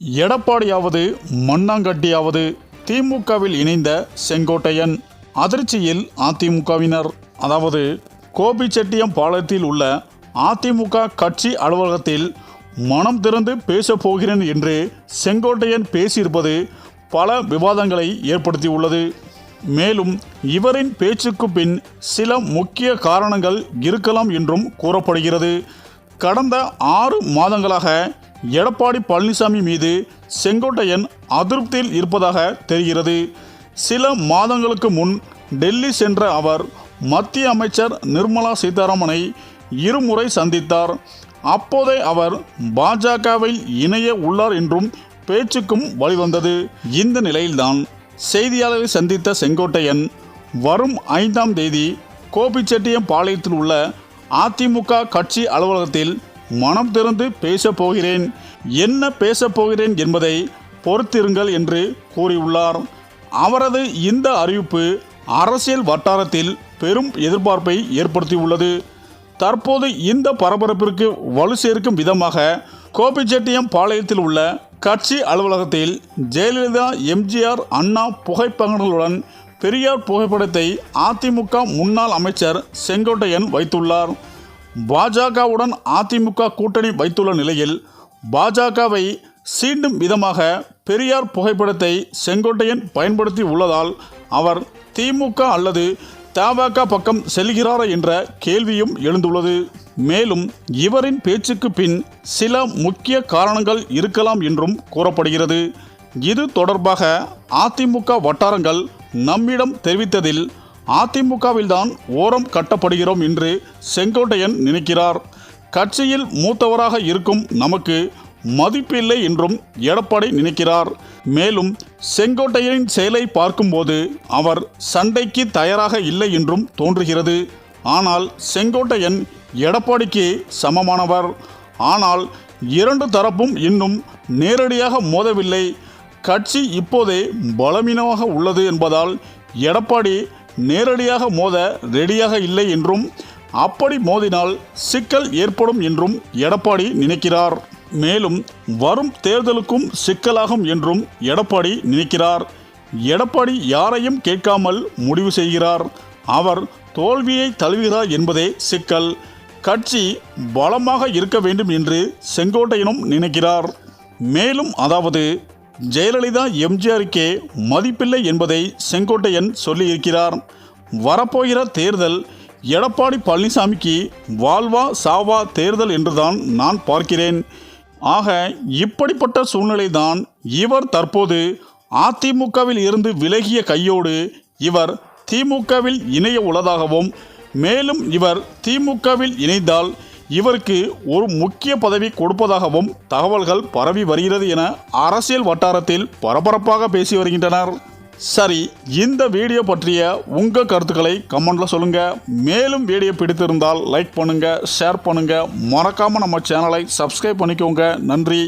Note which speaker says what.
Speaker 1: எடப்பாடியாவது மண்ணாங்கட்டியாவது திமுகவில் இணைந்த செங்கோட்டையன் அதிர்ச்சியில் அதிமுகவினர். அதாவது கோபிச்செட்டியம் பாளையத்தில் உள்ள அதிமுக கட்சி அலுவலகத்தில் மனம் திறந்து பேசப் போகிறேன் என்று செங்கோட்டையன் பேசியிருப்பது பல விவாதங்களை ஏற்படுத்தியுள்ளது. மேலும் இவரின் பேச்சுக்கு பின் சில முக்கிய காரணங்கள் இருக்கலாம் என்றும் கூறப்படுகிறது. கடந்த ஆறு மாதங்களாக எடப்பாடி பழனிசாமி மீது செங்கோட்டையன் அதிருப்தியில் இருப்பதாக தெரிகிறது. சில மாதங்களுக்கு முன் டெல்லி சென்ற அவர் மத்திய அமைச்சர் நிர்மலா சீதாராமனை இருமுறை சந்தித்தார். அப்போதே அவர் பாஜகவில் இணைய உள்ளார் என்றும் பேச்சுக்கும் வழிவந்தது. இந்த நிலையில்தான் செய்தியாளரை சந்தித்த செங்கோட்டையன் வரும் ஐந்தாம் தேதி கோபிச்செட்டியம் பாளையத்தில் உள்ள அதிமுக கட்சி அலுவலகத்தில் மனம் திறந்து பேசப் போகிறேன். என்ன பேசப் போகிறேன் என்பதை பொறுத்திருங்கள் என்று கூறியுள்ளார். அவரது இந்த அறிவிப்பு அரசியல் வட்டாரத்தில் பெரும் எதிர்பார்ப்பை ஏற்படுத்தியுள்ளது. தற்போது இந்த பரபரப்பிற்கு வலு சேர்க்கும் விதமாக கோபிச்செட்டியம் பாளையத்தில் உள்ள கட்சி அலுவலகத்தில் ஜெயலலிதா எம்ஜிஆர் அண்ணா புகைப்பகங்களுடன் பெரியார் புகைப்படத்தை அதிமுக முன்னாள் அமைச்சர் செங்கோட்டையன் வைத்துள்ளார். பாஜகவுடன் அதிமுக கூட்டணி வைத்துள்ள நிலையில் பாஜகவை சீண்டும் விதமாக பெரியார் புகைப்படத்தை செங்கோட்டையன் பயன்படுத்தி உள்ளதால் அவர் திமுக அல்லது தபாக பக்கம் செல்கிறாரா என்ற கேள்வியும் எழுந்துள்ளது. மேலும் இவரின் பேச்சுக்கு பின் சில முக்கிய காரணங்கள் இருக்கலாம் என்றும் கூறப்படுகிறது. இது தொடர்பாக அதிமுக வட்டாரங்கள் நம்மிடம் தெரிவித்ததில் அதிமுகவில்தான் ஓரம் கட்டப்படுகிறோம் என்று செங்கோட்டையன் நினைக்கிறார். கட்சியில் மூத்தவராக இருக்கும் நமக்கு மதிப்பில்லை என்றும் எடப்பாடி நினைக்கிறார். மேலும் செங்கோட்டையனின் செயலை பார்க்கும்போது அவர் சண்டைக்கு தயாராக இல்லை என்றும் தோன்றுகிறது. ஆனால் செங்கோட்டையன் எடப்பாடிக்கு சமமானவர். ஆனால் இரண்டு தரப்பும் இன்னும் நேரடியாக மோதவில்லை. கட்சி இப்போதே பலவீனமாக உள்ளது என்பதால் எடப்பாடி நேரடியாக மோத ரெடியாக இல்லை என்றும் அப்படி மோதினால் சிக்கல் ஏற்படும் என்றும் எடப்பாடி நினைக்கிறார். மேலும் வரும் தேர்தலுக்கும் சிக்கலாகும் என்றும் எடப்பாடி நினைக்கிறார். எடப்பாடி யாரையும் கேட்காமல் முடிவு செய்கிறார். அவர் தோல்வியை தழுவுகிறார் என்பதே சிக்கல். கட்சி பலமாக இருக்க வேண்டும் என்று செங்கோட்டையனும் நினைக்கிறார். மேலும் அதாவது ஜெயலலிதா எம்ஜிஆருக்கே மதிப்பில்லை என்பதை செங்கோட்டையன் சொல்லியிருக்கிறார். வரப்போகிற தேர்தல் எடப்பாடி பழனிசாமிக்கு வாழ்வா சாவா தேர்தல் என்றுதான் நான் பார்க்கிறேன். ஆக இப்படிப்பட்ட சூழ்நிலைதான் இவர் தற்போது அதிமுகவில் இருந்து விலகிய கையோடு இவர் திமுகவில் இணைய உள்ளதாகவும் மேலும் இவர் திமுகவில் இணைந்தால் இவருக்கு ஒரு முக்கிய பதவி கொடுப்பதாகவும் தகவல்கள் பரவி வருகிறது என அரசியல் வட்டாரத்தில் பரபரப்பாக பேசி வருகின்றனர். சரி இந்த வீடியோ பற்றிய உங்கள் கருத்துக்களை கமெண்ட்ல சொல்லுங்க. மேலும் வீடியோ பிடித்திருந்தால் லைக் பண்ணுங்க ஷேர் பண்ணுங்க. மறக்காம நம்ம சேனலை சப்ஸ்கிரைப் பண்ணிக்கோங்க. நன்றி.